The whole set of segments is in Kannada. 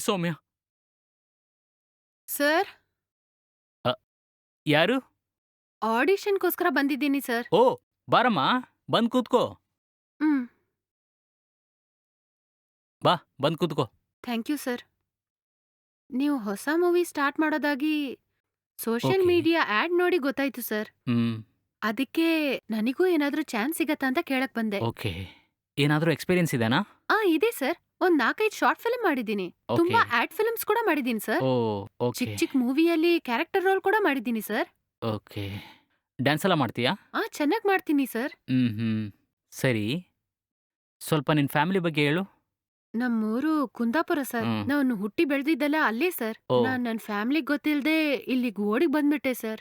ಸೌಮ್ಯ. ಸರ್? ಯಾರು? ಆಡಿಷನ್ಗೋಸ್ಕರ ಬಂದಿದ್ದೀನಿ ಸರ್. ಓ ಬಾರಮ್ಮ ಬಂದ್ ಕೂತ್ಕೋ. ಹ್ಮ್. ಬಾ ಬಂದ್ ಕೂತ್ಕೋ. Thank you sir. ನೀವು ಹೊಸ ಮೂವಿ ಸ್ಟಾರ್ಟ್ ಮಾಡೋದಾಗಿ ಸೋಷಿಯಲ್ Okay. ಮೀಡಿಯಾ ಆಡ್ ನೋಡಿ ಗೊತ್ತಾಯ್ತು ಸರ್. ಹ್ಮ್. ಅದಕ್ಕೆ ನನಗೂ ಏನಾದ್ರೂ ಚಾನ್ಸ್ ಸಿಗತ್ತಾ ಅಂತ ಕೇಳಕ್ ಬಂದೆ. ಓಕೆ. ಏನಾದ್ರೂ ಎಕ್ಸ್ಪೀರಿಯನ್ಸ್ ಇದೆನಾ? ಆ ಇದೆ ಸರ್. ಒಂದ್ ನಾಲ್ಕೈದು ಶಾರ್ಟ್ ಫಿಲ್ಮ್ ಮಾಡಿದ್ದೀನಿ. ಓಕೆ ತುಂಬಾ ಆಡ್ ಫಿಲ್ಮ್ಸ್ ಕೂಡ ಮಾಡಿದ್ದೀನಿ ಸರ್ ಓ ಓಕೆ ಚಿಕ್ ಚಿಕ್ ಮೂವಿಯಲ್ಲಿ ಕ್ಯಾರೆಕ್ಟರ್ ರೋಲ್ ಕೂಡ ಮಾಡಿದ್ದೀನಿ ಸರ್ ಓಕೆ ಡ್ಯಾನ್ಸ್ ಎಲ್ಲ ಮಾಡ್ತೀಯಾ? ಆ ಚೆನ್ನಾಗಿ ಮಾಡ್ತೀನಿ ಸರ್ ಹ್ಮ್ ಹ್ಮ್ ಸರಿ. ಸ್ವಲ್ಪ ನಿನ್ ಫ್ಯಾಮಿಲಿ ಬಗ್ಗೆ ಹೇಳು. ನಮ್ಮೂರು ಕುಂದಾಪುರ ಸರ್. ನಾನು ಹುಟ್ಟಿ ಬೆಳೆದಿದ್ದೆಲ್ಲ ಅಲ್ಲೇ ಸರ್ ಓ. ನಾನ್ ನನ್ ಫ್ಯಾಮಿಲಿಗ್ ಗೊತ್ತಿಲ್ದೆ ಇಲ್ಲಿ ಓಡಿಗ್ ಬಂದ್ಬಿಟ್ಟೆ ಸರ್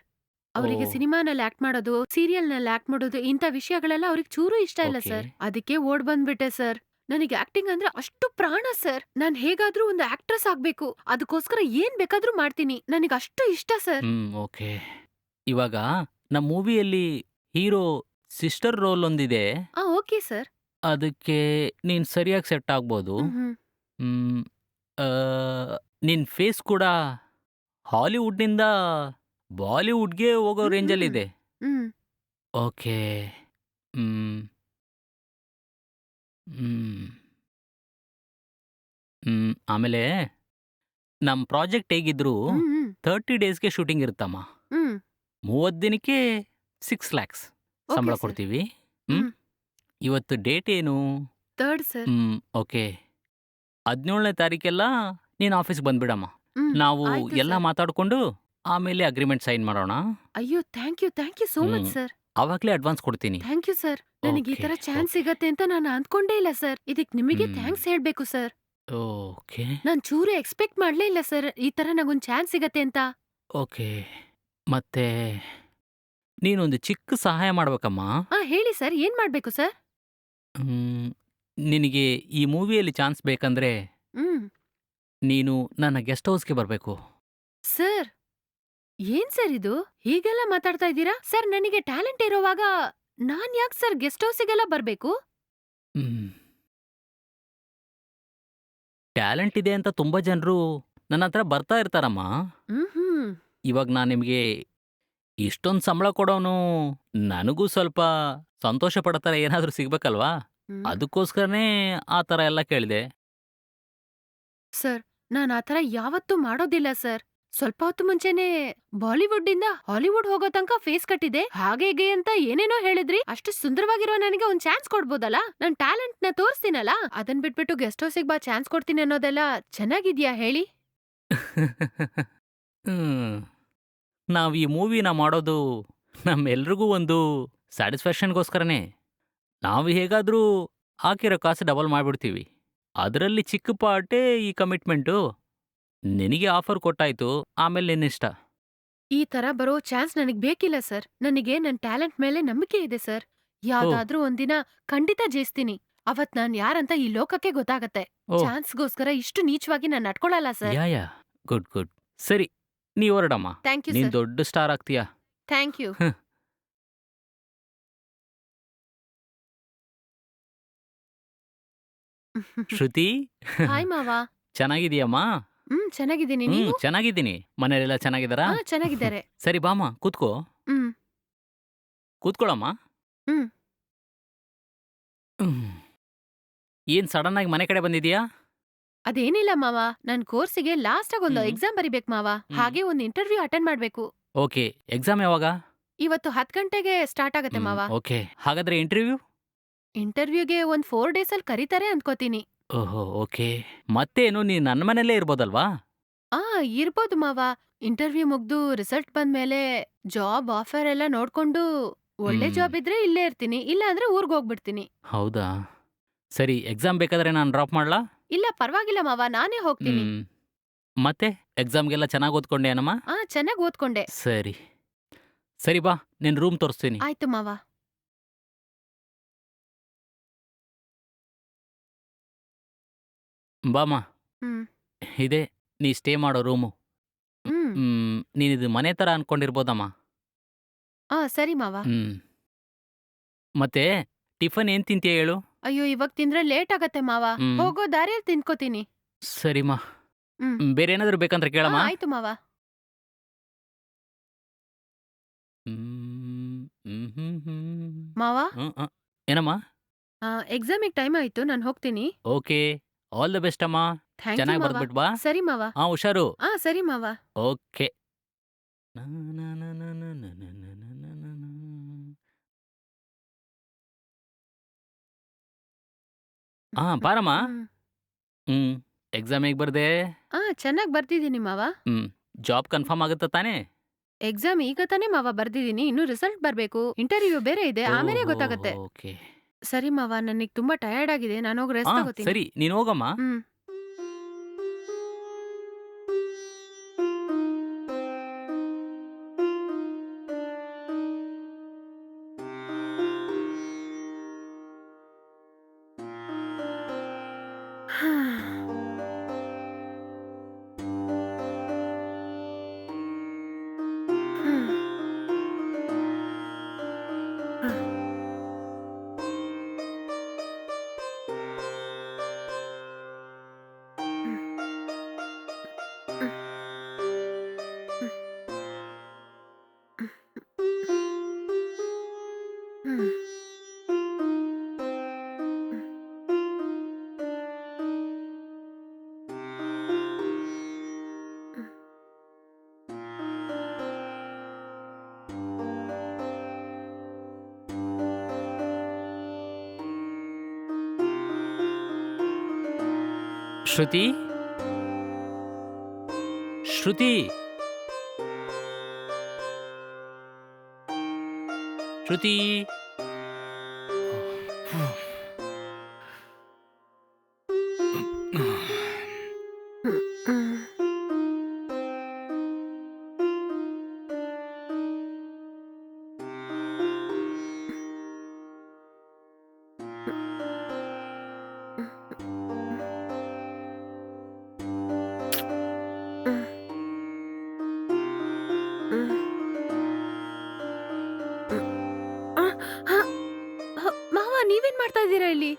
ಅವರಿಗೆ. ಸಿನಿಮಾನಲ್ಲಿ ಆಕ್ಟ್ ಮಾಡೋದು ಸೀರಿಯಲ್ನಲ್ಲಿ ಆಕ್ಟ್ ಮಾಡೋದು ಇಂಥ ವಿಷಯಗಳೆಲ್ಲ ಅವ್ರಿಗೆ ಚೂರು ಇಷ್ಟ ಇಲ್ಲ. ಸರ್ ಅದಕ್ಕೆ ಓಡ್ ಬಂದ್ಬಿಟ್ಟೆ ಸರ್ ನನಗೆ ಆಕ್ಟಿಂಗ್ ಅಂದ್ರೆ ಅಷ್ಟು ಪ್ರಾಣ ಸರ್. ನಾನ್ ಹೇಗಾದ್ರೂ ಒಂದು ಆಕ್ಟ್ರೆಸ್ ಆಗ್ಬೇಕು. ಅದಕ್ಕೋಸ್ಕರ ಏನ್ ಬೇಕಾದ್ರೂ ಮಾಡ್ತೀನಿ. ನನಗೆ ಅಷ್ಟು ಇಷ್ಟ ಸರ್. Hmm okay. ಇವಾಗ ನಮ್ಮ ಮೂವಿಯಲ್ಲಿ ಹೀರೋ ಸಿಸ್ಟರ್ ರೋಲ್ ಒಂದಿದೆ ಆ ಓಕೆ ಸರ್. ಅದಕ್ಕೆ ನೀನ್ ಸರಿಯಾಗಿ ಸೆಟ್ ಆಗ್ಬೋದು. ಆ, ನಿನ್ ಫೇಸ್ ಕೂಡ ಹಾಲಿವುಡ್ನಿಂದ ಬಾಲಿವುಡ್ಗೆ ಹೋಗೋ ರೇಂಜಲ್ಲಿದೆ. ಹ್ಮ್. ಓಕೆ. ಹ್ಮ್. ಹ್ಮ್, ಆಮೇಲೆ ನಮ್ಮ ಪ್ರಾಜೆಕ್ಟ್ ಹೇಗಿದ್ರು ಹ್ಮ್ ಹ್ಮ್. ತರ್ಟಿ ಡೇಸ್ಗೆ ಶೂಟಿಂಗ್ ಇರುತ್ತಮ್ಮ. ಹ್ಮ್. ಮೂವತ್ತು ದಿನಕ್ಕೆ ಸಿಕ್ಸ್ ಲ್ಯಾಕ್ಸ್ ಸಂಬಳ. ಕೊಡ್ತೀವಿ. ಹ್ಮ್. ಹ್ಮ್. ಇವತ್ತು ಡೇಟ್ ಏನು? Third sir. ಹ್ಮ್ ಓಕೆ. ಹದಿನೇಳನೇ ತಾರೀಕೆಲ್ಲ ನೀನು ಆಫೀಸ್ ಬಂದ್ಬಿಡಮ್ಮ. ಹ್ಮ್ ನಾವು ಆಯ್ತು ಎಲ್ಲ. ಮಾತಾಡ್ಕೊಂಡು ಆಮೇಲೆ ಅಗ್ರಿಮೆಂಟ್ ಸೈನ್ ಮಾಡೋಣ. ಅಯ್ಯೋ thank you thank you so much hmm. Sir. ಅವಾಗಲೇ ಅಡ್ವಾನ್ಸ್ ಕೊಡ್ತೀನಿ. Thank you sir. ನನಗೆ ಈ ತರ Okay, ಚಾನ್ಸ್. ಸಿಗತ್ತೆ ಅಂತ ನಾನು ಅಂದ್ಕೊಂಡೇ ಇಲ್ಲ ಸರ್. ಇದಕ್ ನಿಮಗೆ ಹ್ಮ್. ಥ್ಯಾಂಕ್ಸ್ ಹೇಳ್ಬೇಕು ಸರ್. ಓಕೆ. ನಾನ್ ಚೂರು ಎಕ್ಸ್ಪೆಕ್ಟ್ ಮಾಡ್ಲೇ ಇಲ್ಲ ಸರ್. ಈ ತರ ನಂಗೊಂದ್ ಚಾನ್ಸ್ ಸಿಗತ್ತೆ ಅಂತ. ಓಕೆ. ಮತ್ತೆ ನೀನೊಂದು ಚಿಕ್ಕ ಸಹಾಯ ಮಾಡ್ಬೇಕಮ್ಮ. ಆ ಹೇಳಿ ಸರ್. ಏನ್ ಮಾಡ್ಬೇಕು ಸರ್? ನಿನಗೆ ಈ ಮೂವಿಯಲ್ಲಿ ಚಾನ್ಸ್ ಬೇಕಂದ್ರೆ ಹ್ಮ್. ನೀನು ನನ್ನ ಗೆಸ್ಟ್ ಹೌಸ್ಗೆ ಬರಬೇಕು. ಸರ್ ಏನ್ ಸರ್ ಇದು? ಹೀಗೆಲ್ಲ ಮಾತಾಡ್ತಾ ಇದ್ದೀರಾ? ಸರ್ ನನಗೆ ಟ್ಯಾಲೆಂಟ್ ಇರೋವಾಗ ನಾನ್ ಯಾಕೆ ಸರ್ ಗೆಸ್ಟ್ ಹೌಸಿಗೆಲ್ಲ ಬರ್ಬೇಕು? ಟ್ಯಾಲೆಂಟ್ ಇದೆ ಅಂತ ತುಂಬಾ ಜನರು ನನ್ನ ಹತ್ರ ಬರ್ತಾ ಇರ್ತಾರಮ್ಮ. ಹ್ಮ್ ಹ್ಮ್ ಇವಾಗ ನಾನು ನಿಮಗೆ ಇಷ್ಟೊಂದು ಸಂಬಳ ಕೊಡೋನು ನನಗೂ ಸ್ವಲ್ಪ ಸಂತೋಷ ಪಡೋ ಥರ ಏನಾದರೂ ಸಿಗ್ಬೇಕಲ್ವಾ? ಹ್ಮ್. ಅದಕ್ಕೋಸ್ಕರನೇ ಆ ಥರ ಎಲ್ಲ ಕೇಳಿದೆ. ಸರ್ ನಾನ್ ಥರ ಯಾವತ್ತೂ ಮಾಡೋದಿಲ್ಲ ಸರ್. ಸ್ವಲ್ಪ ಹೊತ್ತು ಮುಂಚೆನೆ ಬಾಲಿವುಡ್ ಇಂದ ಹಾಲಿವುಡ್ ಹೋಗೋ ತನಕ ಫೇಸ್ ಕಟ್ಟಿದೆ. ಹಾಗೆ ಹೀಗೆ ಅಂತ ಏನೇನೋ ಹೇಳಿದ್ರಿ. ಅಷ್ಟು ಸುಂದರವಾಗಿರೋ ನನಗೆ ಒಂದ್ ಚಾನ್ಸ್ ಕೊಡ್ಬೋದಲ್ಲ? ನನ್ ಟ್ಯಾಲೆಂಟ್ನ ತೋರಿಸ್ತೀನಲ್ಲ? ಅದನ್ ಬಿಟ್ಬಿಟ್ಟು ಗೆಸ್ಟ್ ಹೌಸಿಗೆ ಬಾ, ಚಾನ್ಸ್ ಕೊಡ್ತೀನಿ ಅನ್ನೋದೆಲ್ಲ ಚೆನ್ನಾಗಿದ್ಯಾ ಹೇಳಿ? ನಾವ್ ಈ ಮೂವಿನ ಮಾಡೋದು ನಮ್ಮೆಲ್ರಿಗೂ ಒಂದು ಸ್ಯಾಟಿಸ್ಫ್ಯಾಕ್ಷನ್ಗೋಸ್ಕರನೇ. ನಾವು ಹೇಗಾದರೂ ಹಾಕಿರೋ ಕಾಸು ಡಬಲ್ ಮಾಡಿಬಿಡ್ತೀವಿ. ಅದರಲ್ಲಿ ಚಿಕ್ಕ ಪಾರ್ಟೇ ಈ ಕಮಿಟ್ಮೆಂಟು. ನಿನಗೆ ಆಫರ್ ಕೊಟ್ಟಾಯ್ತು ಆಮೇಲೆ ನಿನ್ನಿಷ್ಟ. ಈ ತರ ಬರೋ ಚಾನ್ಸ್ ನನಗೆ ಬೇಕಿಲ್ಲ ಸರ್. ನನಗೆ ನನ್ ಟ್ಯಾಲೆಂಟ್ ಮೇಲೆ ನಂಬಿಕೆ ಇದೆ ಸರ್. ಯಾವ್ದಾದ್ರೂ ಒಂದಿನ ಖಂಡಿತ ಜಯಿಸ್ತೀನಿ. ಅವತ್ ನಾನ್ ಯಾರಂತ ಈ ಲೋಕಕ್ಕೆ ಗೊತ್ತಾಗತ್ತೆ. ಚಾನ್ಸ್ ಚಾನ್ಸ್ಗೋಸ್ಕರ ಇಷ್ಟು ನೀಚವಾಗಿ ನಾನ್ ನಡ್ಕೊಳಲ್ಲ sir. Yeah yeah. Good good. ಸರಿ ನೀ ಹೊರಡಮ್ಮ. ಥ್ಯಾಂಕ್ ಯು ನೀನ್ ಸರ್. ದೊಡ್ಡ star ಆಗ್ತೀಯ? Thank you. Shruti? Hi ಮಾವಾ. ಚೆನ್ನಾಗಿದೀಯಮ್ಮ ಹ್ಮ್ ಚೆನ್ನಾಗಿದ್ದೀನಿ. ಹ್ಮ್ ನೀವು? ಚೆನ್ನಾಗಿದ್ದೀನಿ. ಮನೆಯಲ್ಲೆಲ್ಲ ಚೆನ್ನಾಗಿದ್ದಾರಾ? ಹಾ ಚೆನ್ನಾಗಿದ್ದಾರೆ. ಸರಿ ಬಾಮ್ಮ ಕೂತ್ಕೋ. ಹ್ಮ್. ಕೂತ್ಕೊಳ್ಳಮ್ಮ ಹ್ಮ್. ಹ್ಮ್. ಏನ್ ಸಡನ್ ಆಗಿ ಮನೆ ಕಡೆ ಬಂದಿದ್ಯಾ ಅದೇನಿಲ್ಲ ಮಾವ. ನನ್ ಕೋರ್ಸಿಗೆ ಲಾಸ್ಟ್ ಆಗಿ ಒಂದು ಹ್ಮ್. ಎಕ್ಸಾಮ್ ಬರಿಬೇಕು ಮಾವ. ಹಾಗೆ ಒಂದು ಇಂಟರ್ವ್ಯೂ ಅಟೆಂಡ್ ಮಾಡ್ಬೇಕು. ಓಕೆ. ಎಕ್ಸಾಮ್ ಯಾವಾಗ? ಇವತ್ತು ಹತ್ ಗಂಟೆಗೆ ಸ್ಟಾರ್ಟ್ ಆಗತ್ತೆ ಹ್ಮ್, ಮಾವ. ಓಕೆ. ಹಾಗಾದ್ರೆ ಇಂಟರ್ವ್ಯೂ ಇಂಟರ್ವ್ಯೂಗೆ ಒಂದ್ ಫೋರ್ ಡೇಸ್ ಅಲ್ಲಿ ಕರೀತಾರೆ ಅನ್ಕೋತೀನಿ. ಓಹೋ ಓಕೆ. ಮತ್ತೇನು ನೀ ನನ್ನ ಮನೆಯಲ್ಲೇ ಇರ್ಬೋದಲ್ವಾ? ಆ ಇರ್ಬೋದು ಮಾವ. ಇಂಟರ್ವ್ಯೂ ಮುಗ್ದು ರಿಸಲ್ಟ್ ಬಂದ್ಮೇಲೆ ಜಾಬ್ ಆಫರ್ ಎಲ್ಲ ನೋಡ್ಕೊಂಡು ಒಳ್ಳೆ ಹ್ಮ್. ಜಾಬ್ ಇದ್ರೆ ಇಲ್ಲೇ ಇರ್ತೀನಿ. ಇಲ್ಲ ಅಂದ್ರೆ ಊರ್ಗ್ ಹೋಗ್ಬಿಡ್ತೀನಿ. ಹೌದಾ? ಸರಿ ಎಕ್ಸಾಮ್ ಬೇಕಾದ್ರೆ ನಾನು ಡ್ರಾಪ್ ಮಾಡ್ಲಾ? ಇಲ್ಲ ಪರವಾಗಿಲ್ಲ ಮಾವ. ನಾನೇ ಹೋಗ್ತೀನಿ. ಹ್ಮ್. ಮತ್ತೆ? ಎಕ್ಸಾಮ್ಗೆಲ್ಲ ಚೆನ್ನಾಗಿ ಓದ್ಕೊಂಡೆ ಏನಮ್ಮ? ಆ ಚೆನ್ನಾಗ್ ಓದ್ಕೊಂಡೆ. ಸರಿ. ಸರಿ ಬಾ ನಿನ್ನ ರೂಮ್ ತೋರಿಸ್ತೀನಿ. ಆಯ್ತು ಮಾವ. ಬಾಮ್ಮ ಹ್ಮ್. ಇದೆ ನೀ ಸ್ಟೇ ಮಾಡೋ ರೂಮು. ಹ್ಮ್. ಹ್ಮ್ ನೀನಿದು ಮನೆ ಥರ ಅನ್ಕೊಂಡಿರ್ಬೋದಮ್ಮ. ಆ ಸರಿ ಮಾವ. ಹ್ಮ್. ಮತ್ತೆ ಟಿಫನ್ ಏನ್ ತಿಂತೀಯ ಹೇಳು? ಅಯ್ಯೋ ಇವಾಗ ತಿಂದ್ರೆ ಲೇಟ್ ಆಗತ್ತೆ ಮಾವ. ಹ್ಮ್. ಹೋಗೋ ದಾರಿಯಲ್ಲಿ ತಿನ್ಕೋತೀನಿ ಸರಿಮಾ ಹ್ಮ್. ಹ್ಮ್, ಬೇರೆ ಏನಾದ್ರು ಬೇಕಂದ್ರೆ ಆ, ಕೇಳಮ್ಮ. ಆಯ್ತು ಮಾವ. ಹ್ಮ್, ಹ್ಮ್, ಹ್ಮ್, ಹ್ಮ್. ಮಾವ? ಹ್ಮ್, ಹ್ಮ್. ಏನಮ್ಮ? ಎಕ್ಸಾಮಿಗೆ ಟೈಮ್ ಆಯ್ತು ನಾನು ಹೋಗ್ತೀನಿ. ಓಕೆ. ಆಲ್ ದ ಬೆಸ್ಟ್ ಅಮ್ಮ ಥ್ಯಾಂಕ್ ಚೆನ್ನಾಗಿ ಮಾವ ಬಾ ಸರಿ ಮಾವ ಹಾ ಹುಷಾರು ಆ ಸರಿ ಮಾವ ಓಕೆ ಹಾ ಬಾರಮ್ಮ ಹ್ಮ್. ಎಕ್ಸಾಮ್ ಹೇಗ್ ಬರ್ದೆ ಆ ಚೆನ್ನಾಗಿ ಬರ್ತಿದ್ದೀನಿ ಮಾವ ಹ್ಮ್ ಜಾಬ್ ಕನ್ಫರ್ಮ್ ಆಗುತ್ತಾ ತಾನೇ ಎಕ್ಸಾಮ್ ಈಗ ತಾನೇ ಮಾವ ಬರ್ದಿದ್ದೀನಿ ಇನ್ನು ರಿಸಲ್ಟ್ ಬರ್ಬೇಕು ಇಂಟರ್ವ್ಯೂ ಬೇರೆ ಇದೆ ಆಮೇಲೆ ಗೊತ್ತಾಗುತ್ತೆ ಓಕೆ ಸರಿ ಮಾವ ನನಗೆ ತುಂಬಾ ಟಯರ್ಡ್ ಆಗಿದೆ. ನಾನು ಹೋಗಿ ರೆಸ್ಟ್ ತಗೋತೀನಿ. ಸರಿ. ನೀನು ಹೋಗಮ್ಮ. ಹ್ಮ್. শ্রুতি? শ্রুতি? শ্রুতি? ನೀವೇನ್ ಮಾಡ್ತಾ ಇದ್ದೀರಾ ಇಲ್ಲಿ?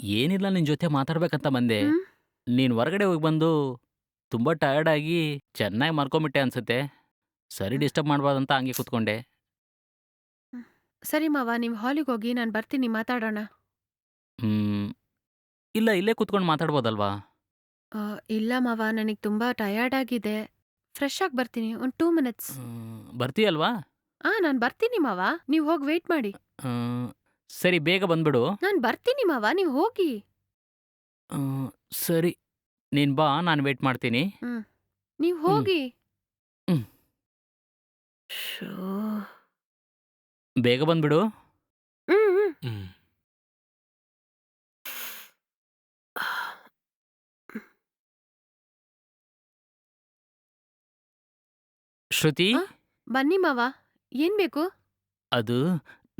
ಏನಿಲ್ಲ ನಿನ್ ಜೊತೆ ಮಾತಾಡ್ಬೇಕಂತ ಬಂದೆ. ಹ್ಮ್? ನೀನ್ ಹೊರಗಡೆ ಹೋಗಿ ಬಂದು ತುಂಬಾ ಟಯರ್ಡ್ ಆಗಿ ಚೆನ್ನಾಗಿ ಮರ್ಕೊಂಬಿಟ್ಟೆ ಅನ್ಸುತ್ತೆ. ಸರಿ ಡಿಸ್ಟರ್ಬ್ ಮಾಡ್ಬಾರ್ದಂತ ಹಂಗೆ ಕೂತ್ಕೊಂಡೆ. ಸರಿ ಮಾವ ನೀವು ಹಾಲಿಗೆ ಹೋಗಿ ನಾನು ಬರ್ತೀನಿ ಮಾತಾಡೋಣ. ಹ್ಮ್. ಇಲ್ಲ ಇಲ್ಲೇ ಕೂತ್ಕೊಂಡು ಮಾತಾಡ್ಬೋದಲ್ವಾ? ಆ, ಇಲ್ಲ ಮಾವ ನನಗೆ ತುಂಬಾ ಟಯರ್ಡ್ ಆಗಿದೆ. ಫ್ರೆಶ್ ಆಗಿ ಬರ್ತೀನಿ ಒಂದು ಟೂ ಮಿನಿಟ್ಸ್ ಹ್ಮ್, ಬರ್ತೀಯಲ್ವಾ? ಆ ನಾನು ಬರ್ತೀನಿ ಮಾವ ನೀವು ಹೋಗಿ ವೇಟ್ ಮಾಡಿ. ಹ್ಮ್, ಸರಿ ಬೇಗ ಬಂದ್ಬಿಡು. ನಾನು ಬರ್ತೀನಿ ಮಾವ ನೀವು ಹೋಗಿ. ಹ್ಮ್, ಸರಿ. ನೀನ್ ಬಾ ನಾನು ವೇಟ್ ಮಾಡ್ತೀನಿ. ನೀವು ಹೋಗಿ. ಹ್ಮ್. ಶೋ. ಬೇಗ ಬಂದ್ಬಿಡು. ಹ್ಮ್, ಹ್ಮ್. ಶ್ರುತಿ? ಆ? ಬನ್ನಿ ಮಾವ. ಏನ್ ಬೇಕು? ಅದು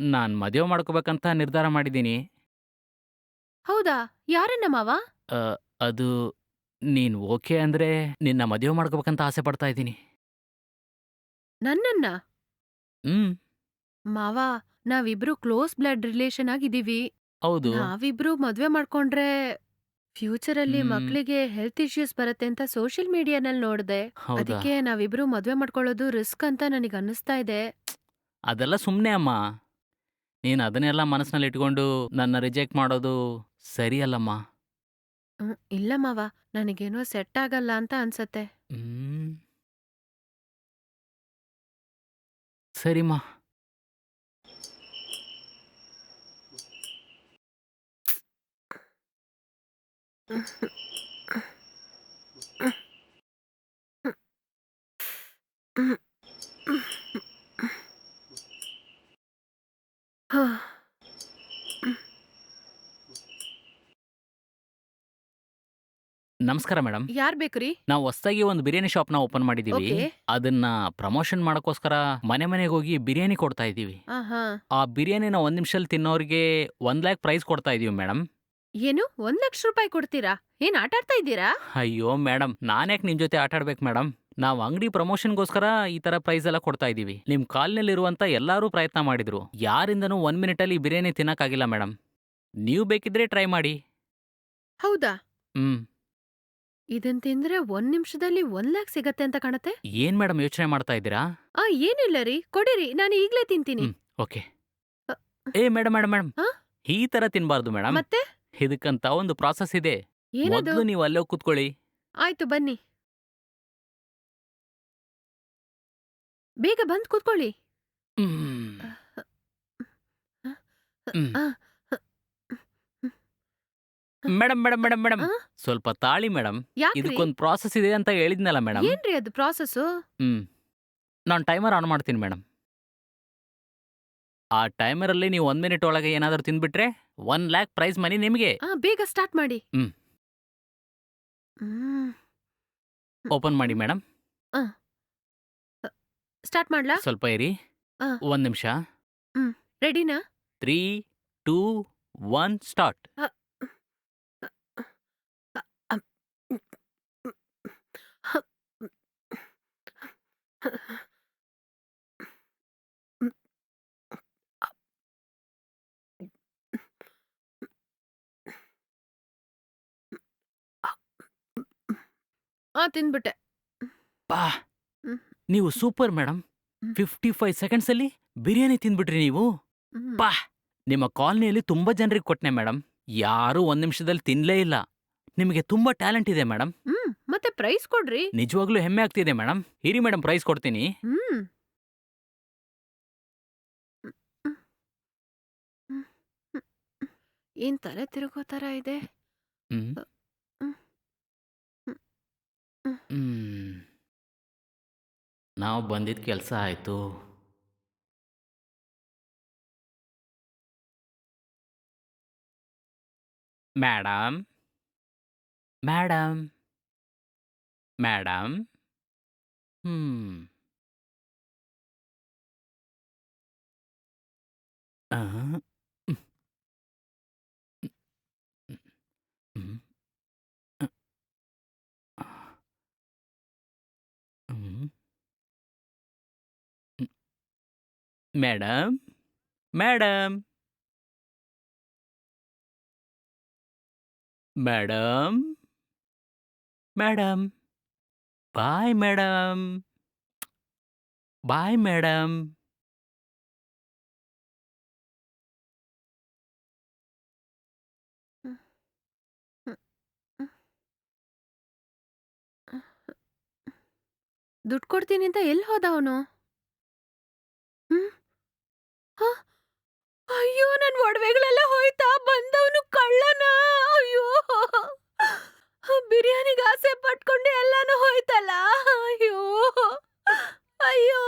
ನಾನ್ ಮದುವೆ ಮಾಡ್ಕೋಬೇಕಂತ ನಿರ್ಧಾರ ಮಾಡಿದ್ದೀನಿ. ಹೌದಾ? ಯಾರನ್ನ ಮಾವ? ಅದು ನೀನ್ ಓಕೆ ಅಂದ್ರೆ ನಿನ್ನ ಮದುವೆ ಮಾಡ್ಕೋಬೇಕಂತ ಆಸೆ ಪಡ್ತಾ ಇದ್ದೀನಿ. ನನ್ನನ್ನ? ಹ್ಮ್. ಮಾವ ನಾವಿಬ್ರು ಕ್ಲೋಸ್ ಬ್ಲಡ್ ರಿಲೇಷನ್ ಆಗಿದೀವಿ ಹೌದು. ನಾವಿಬ್ರು ಮದ್ವೆ ಮಾಡ್ಕೊಂಡ್ರೆ ಫ್ಯೂಚರ್ ಅಲ್ಲಿ ಹ್ಮ್. ಮಕ್ಳಿಗೆ ಹೆಲ್ತ್ ಇಶ್ಯೂಸ್ ಬರುತ್ತೆ ಅಂತ ಸೋಷಿಯಲ್ ಮೀಡಿಯಾನಲ್ಲಿ ನೋಡ್ದೆ. ಹೌದಾ? ಅದಕ್ಕೆ ನಾವಿಬ್ರು ಮದ್ವೆ ಮಾಡ್ಕೊಳ್ಳೋದು ರಿಸ್ಕ್ ಅಂತ ನನಗೆ ಅನ್ನಿಸ್ತಾ ಇದೆ. ಅದೆಲ್ಲ ಸುಮ್ನೆ ಅಮ್ಮ. ನೀನು ಅದನ್ನೆಲ್ಲ ಮನಸ್ಸಿನಲ್ಲಿ ಇಟ್ಕೊಂಡು ನನ್ನ ರಿಜೆಕ್ಟ್ ಮಾಡೋದು ಸರಿಯಲ್ಲಮ್ಮ ಹ್ಮ್, ಇಲ್ಲ ಮಾವ ನನಗೇನೋ ಸೆಟ್ ಆಗಲ್ಲ ಅಂತ ಅನ್ಸತ್ತೆ ಹ್ಮ್ ಸರಿಮ್ಮ ಹಾ. ನಮಸ್ಕಾರ ಮೇಡಮ್. ಯಾರ್ ಬೇಕ್ರಿ? ನಾವು ಹೊಸದಾಗಿ ಒಂದು ಬಿರಿಯಾನಿ ಶಾಪ್ನ ಓಪನ್ ಮಾಡಿದೀವಿ. ಓಕೆ. ಅದನ್ನ ಪ್ರಮೋಷನ್ ಮಾಡೋಕ್ಕೋಸ್ಕರ ಮನೆ ಮನೆಗೆ ಹೋಗಿ ಬಿರಿಯಾನಿ ಕೊಡ್ತಾ ಇದೀವಿ. ಆಹಾ. ಆ ಬಿರಿಯಾನಿನ ಒಂದ್ ನಿಮಿಷದಲ್ಲಿ ತಿನ್ನೋರಿಗೆ ಒಂದ್ ಲ್ಯಾಕ್ ಪ್ರೈಸ್ ಕೊಡ್ತಾ ಇದೀವಿ ಮೇಡಮ್. ಏನು? ಒಂದ್ ಲಕ್ಷ ರೂಪಾಯಿ ಕೊಡ್ತೀರಾ? ಏನ್ ಆಟಾಡ್ತಾ ಇದ್ದೀರಾ? ಅಯ್ಯೋ ಮೇಡಮ್ ನಾನ್ಯಾಕೆ ನಿಮ್ ಜೊತೆ ಆಟಾಡ್ಬೇಕು ಮೇಡಮ್? ನಾವು ಅಂಗಡಿ ಪ್ರಮೋಷನ್ಗೋಸ್ಕರ ಈ ತರ ಪ್ರೈಸ್ ಎಲ್ಲ ಕೊಡ್ತಾ ಇದೀವಿ ನಿಮ್ ಕಾಲ್ನಲ್ಲಿರುವಂತ ಎಲ್ಲರೂ ಪ್ರಯತ್ನ ಮಾಡಿದ್ರು. ಯಾರಿಂದನೂ ಒನ್ ಮಿನಿಟ್ ಅಲ್ಲಿ ಬಿರಿಯಾನಿ ತಿನ್ನಕ್ಕಾಗಿಲ್ಲ ಮೇಡಮ್ ನೀವು ಬೇಕಿದ್ರೆ ಟ್ರೈ ಮಾಡಿ. ಹೌದಾ? ಹ್ಮ್. ಇದನ್ ತಿಂದ್ರೆ ಒಂದ್ ನಿಮಿಷದಲ್ಲಿ ಒಂದ್ ಲ್ಯಾಕ್ ಸಿಗತ್ತೆ ಅಂತ ಕಾಣತ್ತೆ? ಏನ್ ಮೇಡಮ್ ಯೋಚನೆ ಮಾಡ್ತಾ ಇದ್ದೀರಾ? ಆ ಏನಿಲ್ಲ ರೀ. ಕೊಡಿರಿ. ನಾನು ಈಗ್ಲೇ ತಿಂತೀನಿ. ಹ್ಮ್. ಓಕೆ. ಏ ಮೇಡಮ್ ಮೇಡಮ್ ಮೇಡಮ್ ಆ? ಈ ತರ ತಿನ್ಬಾರ್ದು ಮೇಡಮ್ ಮತ್ತೆ? ಇದಕ್ಕಂತ ಒಂದು ಪ್ರಾಸೆಸ್ ಇದೆ. ಏನದು? ಮೊದಲು ನೀವು ಅಲ್ಲೇ ಕೂತ್ಕೊಳ್ಳಿ. ಆಯ್ತು ಬನ್ನಿ. ಬೇಗ ಬಂದು ಕೂತ್ಕೊಳ್ಳಿ ಮೇಡಮ್ ಮೇಡಮ್ ಮೇಡಮ್ ಮೇಡಮ್ ಆ? ಸ್ವಲ್ಪ ತಾಳಿ ಮೇಡಮ್ ಯಾಕ್ರಿ ಇದಕ್ಕೊಂದು ಪ್ರಾಸೆಸ್ ಇದೆ ಅಂತ ಹೇಳಿದ್ನಲ್ಲ ಮೇಡಮ್ ಏನ್ರಿ ಅದು ಪ್ರಾಸೆಸ್ ಹ್ಮ್ ನಾನು ಟೈಮರ್ ಆನ್ ಮಾಡ್ತೀನಿ ಮೇಡಮ್ ಆ ಟೈಮರಲ್ಲಿ ನೀವು ಒಂದ್ ಮಿನಿಟ್ ಒಳಗೆ ಏನಾದರೂ ತಿಂದ್ಬಿಟ್ರೆ ಒನ್ ಲ್ಯಾಕ್ ಪ್ರೈಸ್ ಮನಿ ನಿಮಗೆ ಆ ಬೇಗ ಸ್ಟಾರ್ಟ್ ಮಾಡಿ ಹ್ಮ್. ಹ್ಮ್ ಓಪನ್ ಮಾಡಿ ಮೇಡಮ್ ಸ್ಟಾರ್ಟ್ ಮಾಡ್ಲಾ ಸ್ವಲ್ಪ ಇರಿ ಆ. ಒಂದ್ ನಿಮಿಷ ರೆಡಿನಾ ತ್ರೀ ಟೂ ಒನ್ ಸ್ಟಾರ್ಟ್ ಆ ತಿಂದ್ಬಿಟ್ಟೆ ಬಾ. ನೀವು super madam. Fifty five seconds ಅಲ್ಲಿ ಬಿರಿಯಾನಿ ತಿಂದ್ಬಿಟ್ರಿ ನೀವು. ಬಾ ನಿಮ್ಮ ಕಾಲನಿಯಲ್ಲಿ ತುಂಬಾ ಜನರಿಗೆ ಕೊಟ್ನೆ ಮೇಡಮ್ ಯಾರು ಒಂದ್ ನಿಮಿಷದಲ್ಲಿ ತಿನ್ಲೇ ಇಲ್ಲ. ನಿಮಗೆ ತುಂಬಾ ಟ್ಯಾಲೆಂಟ್ ಇದೆ ಮೇಡಮ್ ಹ್ಮ್ ಮತ್ತೆ ಪ್ರೈಸ್ ಕೊಡ್ರಿ. ನಿಜವಾಗ್ಲೂ ಹೆಮ್ಮೆ ಆಗ್ತಿದೆ ಮೇಡಮ್ ಹಿರಿ ಮೇಡಮ್ ಪ್ರೈಸ್ ಕೊಡ್ತೀನಿ. ಹ್ಮ್. ಏನ್ ತಲೆ ತಿರುಗೋ ತರ ಇದೆ? ಹ್ಮ್. ಹ್ಮ್. ಹ್ಮ್. ಹ್ಮ್. ನಾವು ಬಂದಿದ್ದ ಕೆಲಸ ಆಯ್ತು ಮೇಡಮ್ ಮೇಡಮ್ ಮೇಡಮ್ ಹ್ಮ್ ಆ, ಹ್ಮ್. ಹ್ಮ್. ಹ್ಮ್. Madam madam madam madam bye madam bye madam ದುಡ್ಡು ಕೊಡ್ತೀನಿ ಅಂತ ಎಲ್ಲಿ ಹೋದ ಅವನು? ಅಯ್ಯೋ ನನ್ ಒಡವೆಗಳೆಲ್ಲ ಹೋಯ್ತಾ? ಬಂದವನು ಕಳ್ಳನ? ಅಯ್ಯೋ ಬಿರಿಯಾನಿಗೆ ಆಸೆ ಪಟ್ಕೊಂಡು ಎಲ್ಲಾನು ಹೋಯ್ತಲ್ಲ? ಅಯ್ಯೋ ಅಯ್ಯೋ.